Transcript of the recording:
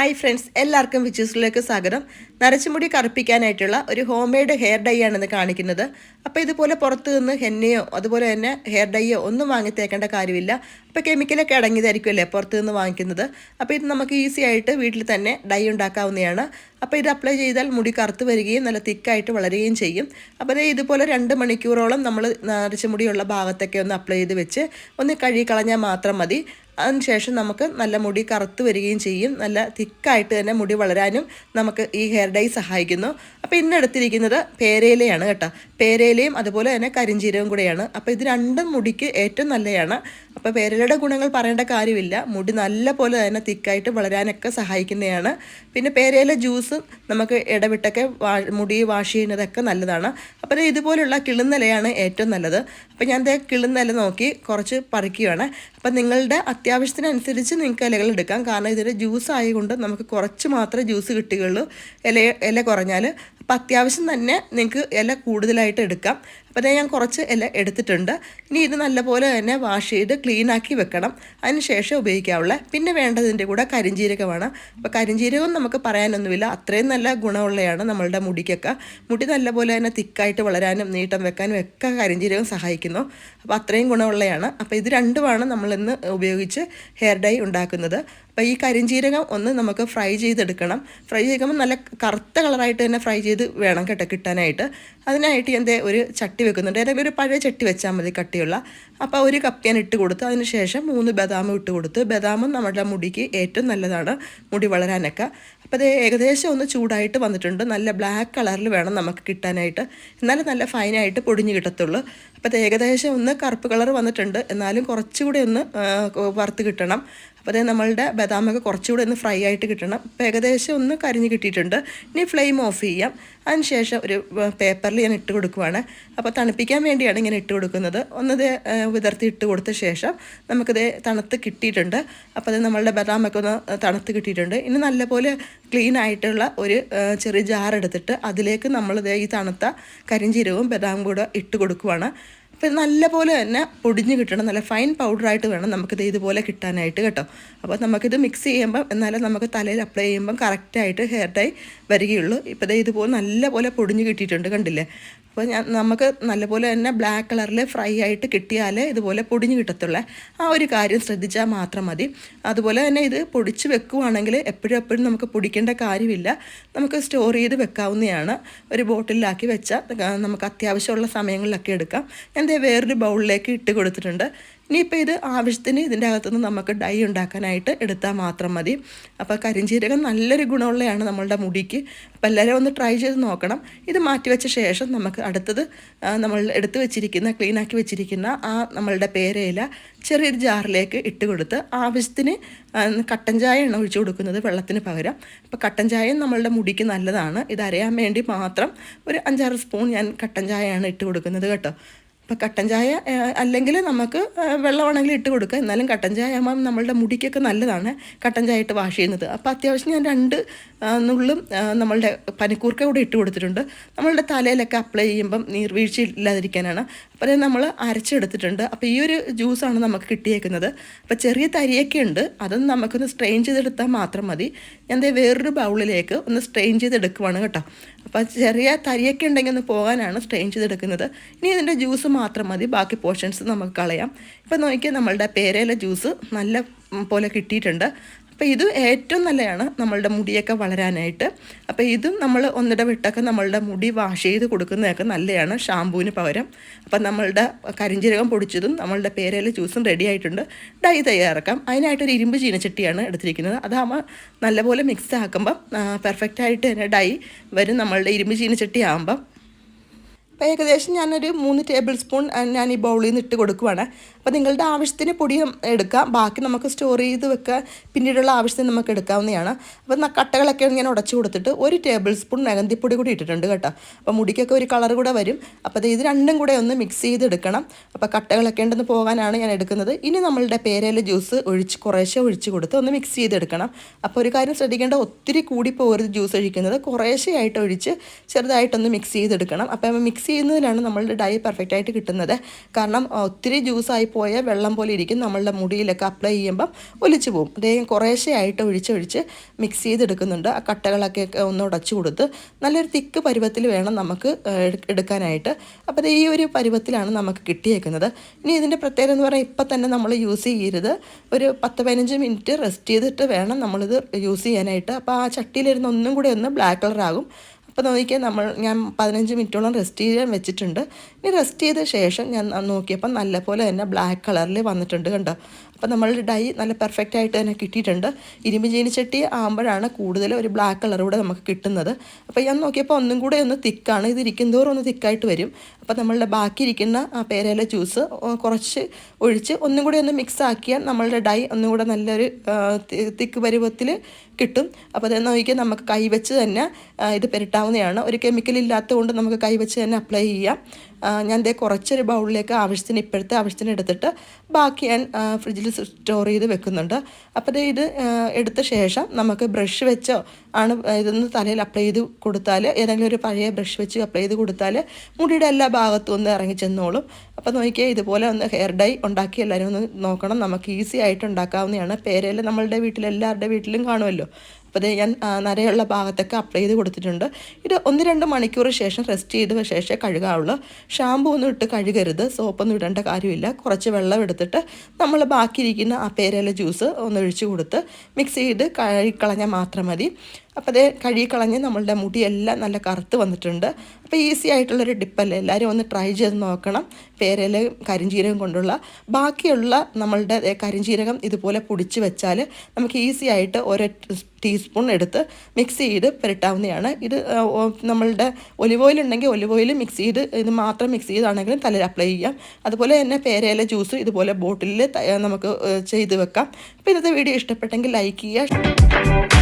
Hi friends എല്ലാവർക്കും വിച്ചൂസിലേക്ക് സ്വാഗതം. നരച്ചുമുടി കറുപ്പിക്കാനായിട്ടുള്ള ഒരു ഹോം മെയ്ഡ് ഹെയർ ഡൈ ആണെന്ന് കാണിക്കുന്നത്. അപ്പോൾ ഇതുപോലെ പുറത്ത് നിന്ന് ഹെന്നയോ അതുപോലെ തന്നെ ഹെയർ ഡൈയോ ഒന്നും വാങ്ങി തേക്കേണ്ട കാര്യമില്ല. അപ്പോൾ കെമിക്കലൊക്കെ അടങ്ങിയതായിരിക്കുമല്ലേ പുറത്ത് നിന്ന് വാങ്ങിക്കുന്നത്. അപ്പോൾ ഇത് നമുക്ക് ഈസി ആയിട്ട് വീട്ടിൽ തന്നെ ഡൈ ഉണ്ടാക്കാവുന്നതാണ്. അപ്പോൾ ഇത് അപ്ലൈ ചെയ്താൽ മുടി കറുത്ത് വരികയും നല്ല തിക്കായിട്ട് വളരുകയും ചെയ്യും. അപ്പോൾ ഇതുപോലെ രണ്ട് മണിക്കൂറോളം നമ്മൾ നരച്ചുമുടിയുള്ള ഭാഗത്തൊക്കെ ഒന്ന് അപ്ലൈ ചെയ്ത് വെച്ച് ഒന്ന് കഴുകി കളഞ്ഞാൽ മാത്രം മതി. അതിനുശേഷം നമുക്ക് നല്ല മുടി കറുത്ത് വരികയും ചെയ്യും. നല്ല തിക്കായിട്ട് തന്നെ മുടി വളരാനും നമുക്ക് ഈ ഹെയർ ഡൈ സഹായിക്കുന്നു. അപ്പോൾ ഇന്ന് എടുത്തിരിക്കുന്നത് പേരയിലയാണ് കേട്ടോ. പേരയിലയും അതുപോലെ തന്നെ കരിഞ്ചീരവും കൂടെയാണ്. അപ്പോൾ ഇത് രണ്ടും മുടിക്ക് ഏറ്റവും നല്ലതാണ് അപ്പോൾ പേരയിലയുടെ ഗുണങ്ങൾ പറയേണ്ട കാര്യമില്ല. മുടി നല്ല പോലെ തന്നെ തിക്കായിട്ട് വളരാനൊക്കെ സഹായിക്കുന്നതാണ്. പിന്നെ പേരയില ജ്യൂസ് നമുക്ക് ഇടവിട്ടൊക്കെ മുടി വാഷ് ചെയ്യുന്നതൊക്കെ നല്ലതാണ്. അപ്പോൾ ഇതുപോലുള്ള കിളുന്നലയാണ് ഏറ്റവും നല്ലത്. അപ്പോൾ ഞാൻ കിളുന്നല നോക്കി കുറച്ച് പറിക്കുകയാണ് അപ്പം നിങ്ങളുടെ അത്യാവശ്യത്തിനനുസരിച്ച് നിങ്ങൾക്ക് ഇലകൾ എടുക്കാം. കാരണം ഇതിന്റെ ജ്യൂസ് ആയതുകൊണ്ട് നമുക്ക് കുറച്ച് മാത്രമേ ജ്യൂസ് കിട്ടുകയുള്ളൂ. ഇല ഇല കുറഞ്ഞാൽ അപ്പം അത്യാവശ്യം തന്നെ നിങ്ങൾക്ക് ഇല കൂടുതലായിട്ട് എടുക്കാം. അപ്പോൾ ഞാൻ കുറച്ച് ഇല എടുത്തിട്ടുണ്ട്. ഇനി ഇത് നല്ലപോലെ തന്നെ വാഷ് ചെയ്ത് ക്ലീൻ ആക്കി വെക്കണം. അതിന് ശേഷം ഉപയോഗിക്കാവുള്ള പിന്നെ വേണ്ടതിന്റെ കൂടെ കരിഞ്ജീരകമാണ് അപ്പോൾ കരിഞ്ജീരകം നമുക്ക് പറയാനൊന്നുമില്ല. അത്രയും നല്ല ഗുണമുള്ളതാണ് നമ്മളുടെ മുടിക്കൊക്കെ. മുടി നല്ലപോലെ തന്നെ തിക്കായിട്ട് വളരാനും നീട്ടം വെക്കാനും ഒക്കെ കരിഞ്ജീരകം സഹായിക്കുന്നു. അപ്പോൾ അത്രയും ഗുണമുള്ളതാണ് അപ്പോൾ ഇത് രണ്ടുമാണ് നമ്മളിന്ന് ഉപയോഗിച്ച് ഹെയർ ഡൈ ഉണ്ടാക്കുന്നത്. അപ്പോൾ ഈ കരിഞ്ജീരകം ഒന്ന് നമുക്ക് ഫ്രൈ ചെയ്തെടുക്കണം. ഫ്രൈ ചെയ്യുമ്പോൾ നല്ല കറുത്ത കളറായിട്ട് തന്നെ ഫ്രൈ ചെയ്ത് വേണം കേട്ടോ കിട്ടാനായിട്ട്. അതിനായിട്ട് ഞാൻ ഒരു ചട്ടി വെക്കുന്നുണ്ട്. ഏതെങ്കിലും ഒരു പഴയ ചട്ടി വെച്ചാൽ മതി കട്ടിയുള്ള. അപ്പോൾ ഒരു കപ്പ് ഞാൻ ഇട്ട് കൊടുത്ത്. അതിന് ശേഷം മൂന്ന് ബദാം ഇട്ട് കൊടുത്ത്. ബദാമും നമ്മുടെ മുടിക്ക് ഏറ്റവും നല്ലതാണ്. മുടി വളരാനൊക്കെ. അപ്പോൾ അത് ഏകദേശം ഒന്ന് ചൂടായിട്ട് വന്നിട്ടുണ്ട്. നല്ല ബ്ലാക്ക് കളറിൽ വേണം നമുക്ക് കിട്ടാനായിട്ട്. എന്നാലും നല്ല ഫൈനായിട്ട് പൊടിഞ്ഞ് കിട്ടത്തുള്ളൂ. അപ്പോൾ അത് ഏകദേശം ഒന്ന് കറുപ്പ് കളർ വന്നിട്ടുണ്ട്. എന്നാലും കുറച്ചുകൂടി ഒന്ന് വറുത്ത് കിട്ടണം. അപ്പോൾ അതേ നമ്മളുടെ ബദാമൊക്കെ കുറച്ചുകൂടി ഒന്ന് ഫ്രൈ ആയിട്ട് കിട്ടണം. ഇപ്പോൾ ഏകദേശം ഒന്ന് കരിഞ്ഞ് കിട്ടിയിട്ടുണ്ട്. ഇനി ഫ്ലെയിം ഓഫ് ചെയ്യാം. അതിനുശേഷം ഒരു പേപ്പറിൽ ഞാൻ ഇട്ട് കൊടുക്കുവാണ്. അപ്പോൾ തണുപ്പിക്കാൻ വേണ്ടിയാണ് ഇങ്ങനെ ഇട്ട് കൊടുക്കുന്നത്. ഒന്നത് വിതർത്തി ഇട്ട് കൊടുത്ത ശേഷം നമുക്കിത് തണുത്ത് കിട്ടിയിട്ടുണ്ട്. അപ്പോൾ അത് നമ്മളുടെ ബദാമൊക്കെ ഒന്ന് തണുത്ത് കിട്ടിയിട്ടുണ്ട്. ഇനി നല്ലപോലെ ക്ലീൻ ആയിട്ടുള്ള ഒരു ചെറിയ ജാർ എടുത്തിട്ട് അതിലേക്ക് നമ്മളിത് ഈ തണുത്ത കരിഞ്ചീരവും ബദാം കൂടെ ഇട്ട് കൊടുക്കുവാണ്. അപ്പോൾ നല്ലപോലെ തന്നെ പൊടിഞ്ഞ് കിട്ടണം. നല്ല ഫൈൻ പൗഡറായിട്ട് വേണം നമുക്കിത് ഇതുപോലെ കിട്ടാനായിട്ട് കേട്ടോ. അപ്പോൾ നമുക്കിത് മിക്സ് ചെയ്യുമ്പം എന്നാലും നമുക്ക് തലയിൽ അപ്ലൈ ചെയ്യുമ്പം കറക്റ്റായിട്ട് ഹെയർ ഡൈ വരികയുള്ളൂ. ഇപ്പോൾ ഇതേ ഇതുപോലെ നല്ലപോലെ പൊടിഞ്ഞ് കിട്ടിയിട്ടുണ്ട് കണ്ടില്ലേ? അപ്പോൾ ഞാൻ നമുക്ക് നല്ലപോലെ തന്നെ ബ്ലാക്ക് കളറിൽ ഫ്രൈ ആയിട്ട് കിട്ടിയാൽ ഇതുപോലെ പൊടിഞ്ഞ് കിട്ടത്തുള്ളൂ. ആ ഒരു കാര്യം ശ്രദ്ധിച്ചാൽ മാത്രം മതി. അതുപോലെ തന്നെ ഇത് പൊടിച്ച് വെക്കുവാണെങ്കിൽ എപ്പോഴും എപ്പോഴും നമുക്ക് പൊടിക്കേണ്ട കാര്യമില്ല. നമുക്ക് സ്റ്റോർ ചെയ്ത് വെക്കാവുന്നതാണ്. ഒരു ബോട്ടിലാക്കി വെച്ചാൽ നമുക്ക് അത്യാവശ്യമുള്ള സമയങ്ങളിലൊക്കെ എടുക്കാം. ഞാൻ വേറൊരു ബൗളിലേക്ക് ഇട്ട് കൊടുത്തിട്ടുണ്ട്. ഇനിയിപ്പോൾ ഇത് ആവശ്യത്തിന് ഇതിന്റെ അകത്തുനിന്ന് നമുക്ക് ഡൈ ഉണ്ടാക്കാനായിട്ട് എടുത്താൽ മാത്രം മതി. അപ്പോൾ കരിഞ്ചീരകം നല്ലൊരു ഗുണമുള്ളതാണ് നമ്മളുടെ മുടിക്ക്. അപ്പോൾ എല്ലാവരും ഒന്ന് ട്രൈ ചെയ്ത് നോക്കണം. ഇത് മാറ്റി വെച്ച ശേഷം നമുക്ക് അടുത്തത് നമ്മൾ എടുത്തു വെച്ചിരിക്കുന്ന ക്ലീനാക്കി വെച്ചിരിക്കുന്ന ആ നമ്മളുടെ പേരയില ചെറിയൊരു ജാറിലേക്ക് ഇട്ട് കൊടുത്ത് ആവശ്യത്തിന് കട്ടൻ ചായ ചായയാണ് ഒഴിച്ചു കൊടുക്കുന്നത് വെള്ളത്തിന് പകരം. അപ്പോൾ കട്ടൻ ചായയും നമ്മളുടെ മുടിക്ക് നല്ലതാണ്. ഇത് അരയാൻ വേണ്ടി മാത്രം ഒരു അഞ്ചാറ് സ്പൂൺ ഞാൻ കട്ടൻ ചായയാണ് ഇട്ട് കൊടുക്കുന്നത് കേട്ടോ. അപ്പോൾ കട്ടൻ ചായ അല്ലെങ്കിൽ നമുക്ക് വെള്ളമാണെങ്കിൽ ഇട്ട് കൊടുക്കുക. എന്നാലും കട്ടൻ ചായ ആകുമ്പം നമ്മളുടെ മുടിക്കൊക്കെ നല്ലതാണ് കട്ടൻ ചായ ഇട്ട് വാഷ് ചെയ്യുന്നത്. അപ്പോൾ അത്യാവശ്യം ഞാൻ രണ്ട് നുള്ളും നമ്മളുടെ പനിക്കൂർക്ക കൂടെ ഇട്ട് കൊടുത്തിട്ടുണ്ട്. നമ്മളുടെ തലയിലൊക്കെ അപ്ലൈ ചെയ്യുമ്പം നീർവീഴ്ച ഇല്ലാതിരിക്കാനാണ്. അപ്പോൾ നമ്മൾ അരച്ചെടുത്തിട്ടുണ്ട്. അപ്പോൾ ഈ ഒരു ജ്യൂസാണ് നമുക്ക് കിട്ടിയേക്കുന്നത്. അപ്പോൾ ചെറിയ തരിയൊക്കെ ഉണ്ട്. അതൊന്ന് നമുക്കൊന്ന് സ്ട്രെയിൻ ചെയ്തെടുത്താൽ മാത്രം മതി. ഞാൻ വേറൊരു ബൗളിലേക്ക് ഒന്ന് സ്ട്രെയിൻ ചെയ്തെടുക്കുവാണ് കേട്ടോ. അപ്പോൾ ചെറിയ തരിയൊക്കെ ഉണ്ടെങ്കിൽ ഒന്ന് പോകാനാണ് സ്ട്രെയിൻ ചെയ്തെടുക്കുന്നത്. ഇനി ഇതിന്റെ ജ്യൂസ് മാത്രം മതി. ബാക്കി പോർഷൻസ് നമുക്ക് കളയാം. ഇപ്പം നോക്കിയാൽ നമ്മളുടെ പേരയിലെ ജ്യൂസ് നല്ല പോലെ കിട്ടിയിട്ടുണ്ട്. അപ്പോൾ ഇത് ഏറ്റവും നല്ലതാണ് നമ്മളുടെ മുടിയൊക്കെ വളരാനായിട്ട്. അപ്പോൾ ഇതും നമ്മൾ ഒന്നിട വിട്ടൊക്കെ നമ്മളുടെ മുടി വാഷ് ചെയ്ത് കൊടുക്കുന്നതൊക്കെ നല്ലതാണ് ഷാമ്പൂവിന് പകരം. അപ്പം നമ്മളുടെ കരിഞ്ചീരകം പൊടിച്ചതും നമ്മളുടെ പേരയില ജ്യൂസും റെഡി ആയിട്ടുണ്ട്. ഡൈ തയ്യാറാക്കാം. അതിനായിട്ടൊരു ഇരുമ്പ് ചീനച്ചട്ടിയാണ് എടുത്തിരിക്കുന്നത്. അതാകുമ്പോൾ നല്ലപോലെ മിക്സ് ആക്കുമ്പം പെർഫെക്റ്റായിട്ട് തന്നെ ഡൈ വരും. നമ്മളുടെ ഇരുമ്പ് ചീനച്ചട്ടി ആകുമ്പം അപ്പോൾ ഏകദേശം ഞാനൊരു മൂന്ന് ടേബിൾ സ്പൂൺ ഞാൻ ഈ ബൗളിൽ നിന്ന് ഇട്ട് കൊടുക്കുവാണ്. അപ്പോൾ നിങ്ങളുടെ ആവശ്യത്തിന് പൊടിയും എടുക്കാം. ബാക്കി നമുക്ക് സ്റ്റോർ ചെയ്ത് വെക്കുക പിന്നീടുള്ള ആവശ്യത്തിന് നമുക്ക് എടുക്കാവുന്നതാണ്. അപ്പോൾ കട്ടകളൊക്കെ ഞാൻ ഉടച്ചു കൊടുത്തിട്ട് ഒരു ടേബിൾ സ്പൂൺ മെഹന്തിപ്പൊടി കൂടി ഇട്ടിട്ടുണ്ട് കേട്ടോ. അപ്പോൾ മുടിക്കൊക്കെ ഒരു കളർ കൂടെ വരും. അപ്പോൾ ഇത് രണ്ടും കൂടെ ഒന്ന് മിക്സ് ചെയ്തെടുക്കണം. അപ്പോൾ കട്ടകളൊക്കെ ഉണ്ടെന്ന് പോകാനാണ് ഞാൻ എടുക്കുന്നത്. ഇനി നമ്മളുടെ പേരയില ജ്യൂസ് ഒഴിച്ച് കുറേശ്ശെ ഒഴിച്ച് കൊടുത്ത് ഒന്ന് മിക്സ് ചെയ്തെടുക്കണം. അപ്പോൾ ഒരു കാര്യം ശ്രദ്ധിക്കേണ്ട ഒത്തിരി കൂടി പോകരുത് ജ്യൂസ് ഒഴിക്കുന്നത്. കുറേശ്ശെ ആയിട്ട് ഒഴിച്ച് ചെറുതായിട്ടൊന്ന് മിക്സ് ചെയ്തെടുക്കണം. അപ്പോൾ മിക്സ് ചെയ്യുന്നതിലാണ് നമ്മളുടെ ഡൈ പെർഫെക്റ്റ് ആയിട്ട് കിട്ടുന്നത്. കാരണം ഒത്തിരി ജ്യൂസായി പോയ വെള്ളം പോലെ ഇരിക്കും നമ്മളുടെ മുടിയിലൊക്കെ അപ്ലൈ ചെയ്യുമ്പം ഒലിച്ചു പോകും. അദ്ദേഹം കുറേശ്ശെ ആയിട്ട് ഒഴിച്ചൊഴിച്ച് മിക്സ് ചെയ്തെടുക്കുന്നുണ്ട്. ആ കട്ടകളൊക്കെ ഒന്ന് ഉടച്ചു കൊടുത്ത് നല്ലൊരു തിക്ക് പരുവത്തിൽ വേണം നമുക്ക് എടുക്കാനായിട്ട്. അപ്പോൾ ഈ ഒരു പരുവത്തിലാണ് നമുക്ക് കിട്ടിയേക്കുന്നത്. ഇനി ഇതിന്റെ പ്രത്യേകത എന്ന് പറഞ്ഞാൽ ഇപ്പം തന്നെ നമ്മൾ യൂസ് ചെയ്യരുത്. ഒരു പത്ത് പതിനഞ്ച് മിനിറ്റ് റെസ്റ്റ് ചെയ്തിട്ട് വേണം നമ്മളിത് യൂസ് ചെയ്യാനായിട്ട്. അപ്പോൾ ആ ചട്ടിയിലിരുന്ന് ഒന്നും കൂടി ഒന്ന് ബ്ലാക്ക് കളറാകും അപ്പോൾ നോക്കിയാൽ നമ്മൾ ഞാൻ പതിനഞ്ച് മിനിറ്റോളം റെസ്റ്റ് ചെയ്യാൻ വെച്ചിട്ടുണ്ട്. ഇനി റെസ്റ്റ് ചെയ്ത ശേഷം ഞാൻ നോക്കിയപ്പോൾ നല്ലപോലെ തന്നെ ബ്ലാക്ക് കളറിൽ വന്നിട്ടുണ്ട് കണ്ടോ? അപ്പോൾ നമ്മൾ ഡൈ നല്ല പെർഫെക്റ്റ് ആയിട്ട് തന്നെ കിട്ടിയിട്ടുണ്ട്. ഇരുമ്പ് ചീനിച്ചട്ടി ആകുമ്പോഴാണ് കൂടുതൽ ഒരു ബ്ലാക്ക് കളർ കൂടെ നമുക്ക് കിട്ടുന്നത്. അപ്പോൾ ഞാൻ നോക്കിയപ്പോൾ ഒന്നും കൂടെ ഒന്ന് തിക്കാണ്. ഇത് ഇരിക്കുന്തോറും ഒന്ന് തിക്കായിട്ട് വരും. അപ്പോൾ നമ്മളുടെ ബാക്കി ഇരിക്കുന്ന ആ പേരയില ജ്യൂസ് കുറച്ച് ഒഴിച്ച് ഒന്നും കൂടി ഒന്ന് മിക്സ് ആക്കിയാൽ നമ്മളുടെ ഡൈ ഒന്നും കൂടെ നല്ലൊരു തിക്ക് പരുവത്തിൽ കിട്ടും. അപ്പോൾ അതെന്ന് നോക്കിയാൽ നമുക്ക് കൈവച്ച് തന്നെ ഇത് പുരട്ടാവുന്നതാണ്. ഒരു കെമിക്കൽ ഇല്ലാത്തതുകൊണ്ട് നമുക്ക് കൈവച്ച് തന്നെ അപ്ലൈ ചെയ്യാം. ഞാൻ ദേ കുറച്ചൊരു ബൗളിലേക്ക് ആവശ്യത്തിന് ഇപ്പോഴത്തെ ആവശ്യത്തിന് എടുത്തിട്ട് ബാക്കി ഞാൻ ഫ്രിഡ്ജിൽ സ്റ്റോർ ചെയ്ത് വെക്കുന്നുണ്ട്. അപ്പോൾ ദേ ഇത് എടുത്ത ശേഷം നമുക്ക് ബ്രഷ് വെച്ചോ ആണ് ഇതൊന്ന് തലയിൽ അപ്ലൈ ചെയ്ത് കൊടുത്താൽ ഏതെങ്കിലും ഒരു പഴയ ബ്രഷ് വെച്ച് അപ്ലൈ ചെയ്ത് കൊടുത്താൽ മുടിയുടെ എല്ലാ ഭാഗത്തും ഒന്ന് ഇറങ്ങി ചെന്നോളും. അപ്പോൾ നോക്കിയാൽ ഇതുപോലെ ഒന്ന് ഹെയർ ഡൈ ഉണ്ടാക്കി എല്ലാവരും ഒന്ന് നോക്കണം. നമുക്ക് ഈസി ആയിട്ട് ഉണ്ടാക്കാവുന്നതാണ്. പേരയിൽ നമ്മളുടെ വീട്ടിൽ എല്ലാവരുടെ വീട്ടിലും കാണുമല്ലോ. അപ്പോൾ ദേ ഞാൻ നരയുള്ള ഭാഗത്തൊക്കെ അപ്ലൈ ചെയ്ത് കൊടുത്തിട്ടുണ്ട്. ഇത് ഒന്ന് രണ്ട് മണിക്കൂർ ശേഷം റെസ്റ്റ് ചെയ്ത ശേഷം കഴുകാവുള്ളൂ. ഷാമ്പു ഒന്നും ഇട്ട് കഴുകരുത് സോപ്പൊന്നും ഇടേണ്ട കാര്യമില്ല. കുറച്ച് വെള്ളം എടുത്തിട്ട് നമ്മൾ ബാക്കിയിരിക്കുന്ന ആ പേരയില ജ്യൂസ് ഒന്ന് ഒഴിച്ച് കൊടുത്ത് മിക്സ് ചെയ്ത് കഴുകിക്കളഞ്ഞാൽ മാത്രം മതി. അപ്പോൾ അതേ കഴുകിക്കളഞ്ഞ് നമ്മളുടെ മുടിയെല്ലാം നല്ല കറുത്ത് വന്നിട്ടുണ്ട്. അപ്പോൾ ഈസി ആയിട്ടുള്ളൊരു ടിപ്പല്ലേ എല്ലാവരും ഒന്ന് ട്രൈ ചെയ്ത് നോക്കണം. പേരയില കരിഞ്ജീരകം കൊണ്ടുള്ള. ബാക്കിയുള്ള നമ്മളുടെ കരിഞ്ചീരകം ഇതുപോലെ പൊടിച്ച് വെച്ചാൽ നമുക്ക് ഈസി ആയിട്ട് ഒരു ടീസ്പൂൺ എടുത്ത് മിക്സ് ചെയ്ത് പുരട്ടാവുന്നതാണ്. ഇത് നമ്മളുടെ ഒലിവ് ഓയിൽ ഉണ്ടെങ്കിൽ ഒലിവ് ഓയിൽ മിക്സ് ചെയ്ത് ഇത് മാത്രം മിക്സ് ചെയ്താണെങ്കിലും തലയിൽ അപ്ലൈ ചെയ്യാം. അതുപോലെ തന്നെ പേരയില ജ്യൂസ് ഇതുപോലെ ബോട്ടിലിൽ നമുക്ക് ചെയ്ത് വെക്കാം. അപ്പോൾ ഇന്നത്തെ വീഡിയോ ഇഷ്ടപ്പെട്ടെങ്കിൽ ലൈക്ക് ചെയ്യുക.